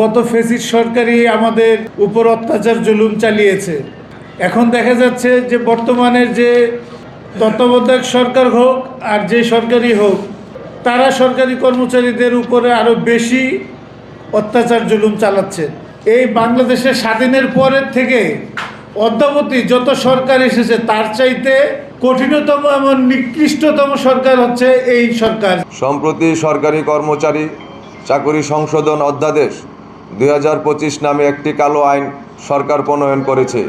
গত ফেসিস সরকারই আমাদের উপর অত্যাচার, জুলুম চালিয়েছে। এখন দেখা যাচ্ছে যে বর্তমানের যে তত্ত্বাবধায়ক সরকার হোক আর যে সরকারই হোক, তারা সরকারি কর্মচারীদের উপরে আরও বেশি অত্যাচার, জুলুম চালাচ্ছে। এই বাংলাদেশের স্বাধীনের পরের থেকে অদ্যাবধি যত সরকার এসেছে, তার চাইতে কঠিনতম এবং নিকৃষ্টতম সরকার হচ্ছে এই সরকার। সম্প্রতি সরকারি কর্মচারী, চাকরি সংশোধন অধ্যাদেশ দু হাজার পঁচিশ নামে একটি কালো আইন সরকার প্রণয়ন করেছে,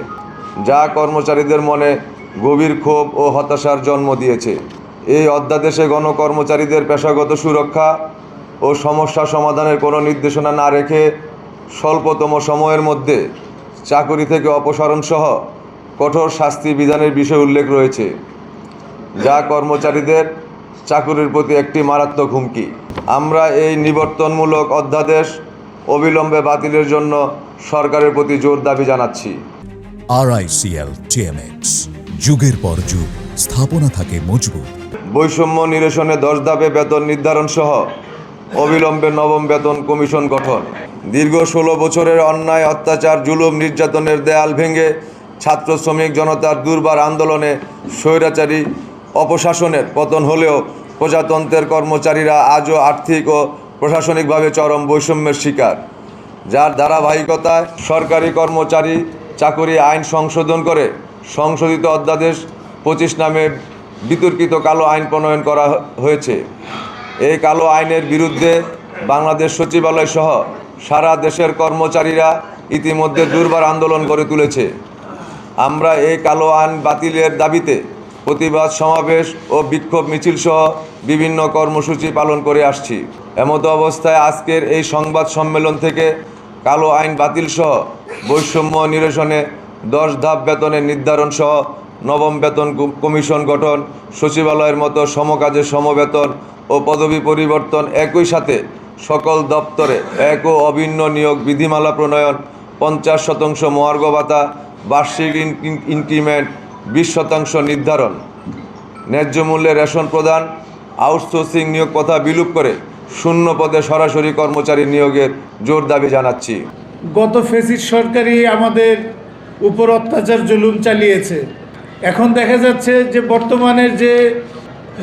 যা কর্মচারীদের মনে গভীর ক্ষোভ ও হতাশার জন্ম দিয়েছে। এই অধ্যাদেশে গণকর্মচারীদের পেশাগত সুরক্ষা ও সমস্যা সমাধানের কোনো নির্দেশনা না রেখে স্বল্পতম সময়ের মধ্যে চাকরি থেকে অপসারণ সহ কঠোর শাস্তি বিধানের বিষয় উল্লেখ রয়েছে, যা কর্মচারীদের চাকুরির প্রতি একটি মারাত্মক হুমকি। আমরা এই নিবর্তনমূলক অধ্যাদেশ অবিলম্বে বাতিলের জন্য সরকারের প্রতি জোর দাবি জানাচ্ছি। আরআইসিএল টিএমএক্স যুগের পর যুগ স্থাপনা থাকে মজবুত। বৈষম্য নিরসনে দশ ধাপে বেতন নির্ধারণ সহ অবিলম্বে নবম বেতন কমিশন গঠন। দীর্ঘ ষোলো বছরের অন্যায় অত্যাচার জুলুম নির্যাতনের দেয়াল ভেঙে ছাত্র শ্রমিক জনতার দুর্বার আন্দোলনে স্বৈরাচারী অপশাসনের পতন হলেও প্রজাতন্ত্রের কর্মচারীরা আজও আর্থিক ও প্রশাসনিকভাবে চরম বৈষম্যের শিকার, যার ধারাবাহিকতায় সরকারি কর্মচারী চাকরি আইন সংশোধন করে সংশোধিত অধ্যাদেশ পঁচিশ নামে বিতর্কিত কালো আইন প্রণয়ন করা হয়েছে। এই কালো আইনের বিরুদ্ধে বাংলাদেশ সচিবালয় সহ সারা দেশের কর্মচারীরা ইতিমধ্যে দুর্বার আন্দোলন করে তুলেছে। আমরা এই কালো আইন বাতিলের দাবিতে প্রতিবাদ সমাবেশ ও বিক্ষোভ মিছিল সহ বিভিন্ন কর্মসূচি পালন করে আসছি। এমতো অবস্থায় আজকের এই সংবাদ সম্মেলন থেকে কালো আইন বাতিল সহ বৈষম্য নিরসনে দশ ধাপ বেতনের নির্ধারণ সহ নবম বেতন কমিশন গঠন, সচিবালয়ের মতো সমকাজে সমবেতন ও পদবি পরিবর্তন একই সাথে সকল দপ্তরে এক ও অভিন্ন নিয়োগ বিধিমালা প্রণয়ন, পঞ্চাশ শতাংশ মহার্ঘ ভাতা, বার্ষিক ইন- ইন- ইনক্রিমেন্ট, বিশ শতাংশ নির্ধারণ। ন্যায্য মূল্যে রেশন প্রদান, আউটসোর্সিং নিয়োগ কথা বিলুপ করে শূন্য পদে সরাসরি কর্মচারী নিয়োগের জোর দাবি জানাচ্ছি। গত ফেসিস সরকারই আমাদের উপর অত্যাচার জুলুম চালিয়েছে। এখন দেখা যাচ্ছে যে বর্তমানের যে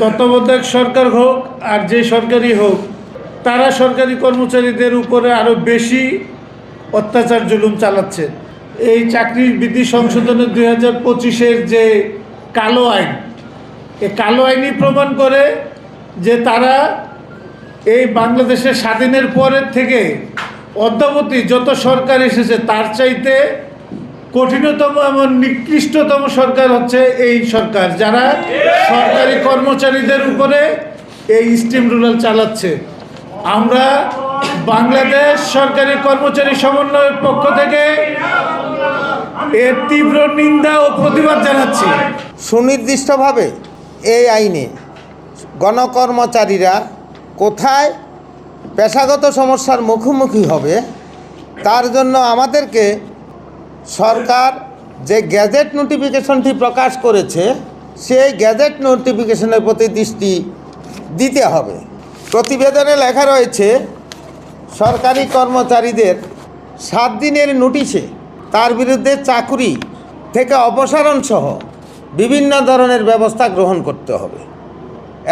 তত্ত্বাবধায়ক সরকার হোক আর যে সরকারই হোক, তারা সরকারি কর্মচারীদের উপরে আরও বেশি অত্যাচার জুলুম চালাচ্ছে। এই চাকরির বিধি সংশোধনের দুই হাজার পঁচিশের যে কালো আইন এই কালো আইনই প্রমাণ করে যে তারা এই বাংলাদেশের স্বাধীনের পরের থেকে অদ্যাবধি যত সরকার এসেছে, তার চাইতে কঠিনতম এবং নিকৃষ্টতম সরকার হচ্ছে এই সরকার, যারা সরকারি কর্মচারীদের উপরে এই স্টিম রুরাল চালাচ্ছে। আমরা বাংলাদেশ সরকারি কর্মচারী সমন্বয়ের পক্ষ থেকে এর তীব্র নিন্দা ও প্রতিবাদ জানাচ্ছি। সুনির্দিষ্টভাবে এই আইনে গণকর্মচারীরা কোথায় পেশাগত সমস্যার মুখোমুখি হবে, তার জন্য আমাদেরকে সরকার যে গ্যাজেট নোটিফিকেশনটি প্রকাশ করেছে, সেই গ্যাজেট নোটিফিকেশনের প্রতি দৃষ্টি দিতে হবে। প্রতিবেদনে লেখা রয়েছে, সরকারি কর্মচারীদের সাত দিনের নোটিশে তার বিরুদ্ধে চাকুরি থেকে অপসারণ সহ বিভিন্ন ধরনের ব্যবস্থা গ্রহণ করতে হবে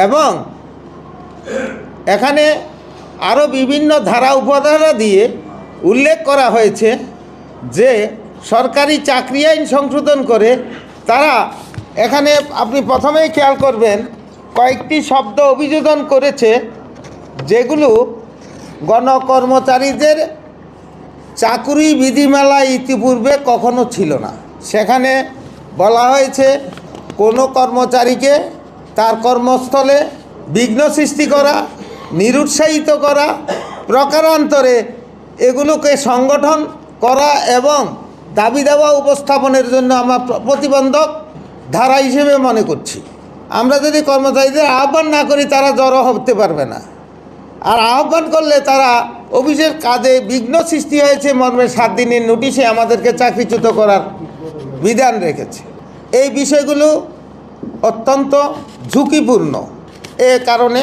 এবং এখানে আরও বিভিন্ন ধারা উপধারা দিয়ে উল্লেখ করা হয়েছে যে সরকারি চাকরি আইন সংশোধন করে তারা এখানে আপনি প্রথমেই খেয়াল করবেন কয়েকটি শব্দ অভিযোজন করেছে যেগুলো গণকর্মচারীদের চাকুরি বিধিমালা ইতিপূর্বে কখনো ছিল না। সেখানে বলা হয়েছে, কোনো কর্মচারীকে তার কর্মস্থলে বিঘ্ন সৃষ্টি করা নিরুৎসাহিত করা প্রকারান্তরে এগুলোকে সংগঠন করা এবং দাবি দেওয়া উপস্থাপনের জন্য আমরা প্রতিবন্ধক ধারা হিসেবে মনে করছি। আমরা যদি কর্মচারীদের আহ্বান না করি, তারা জড়ো হতে পারবে না। আর আহ্বান করলে তারা অফিসের কাজে বিঘ্ন সৃষ্টি হয়েছে, মর্মে সাত দিনের নোটিশে আমাদেরকে চাকরিচ্যুত করার বিধান রেখেছে। এই বিষয়গুলো অত্যন্ত ঝুঁকিপূর্ণ। এ কারণে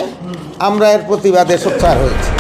আমরা এর প্রতিবাদে সোচ্চার হয়েছি।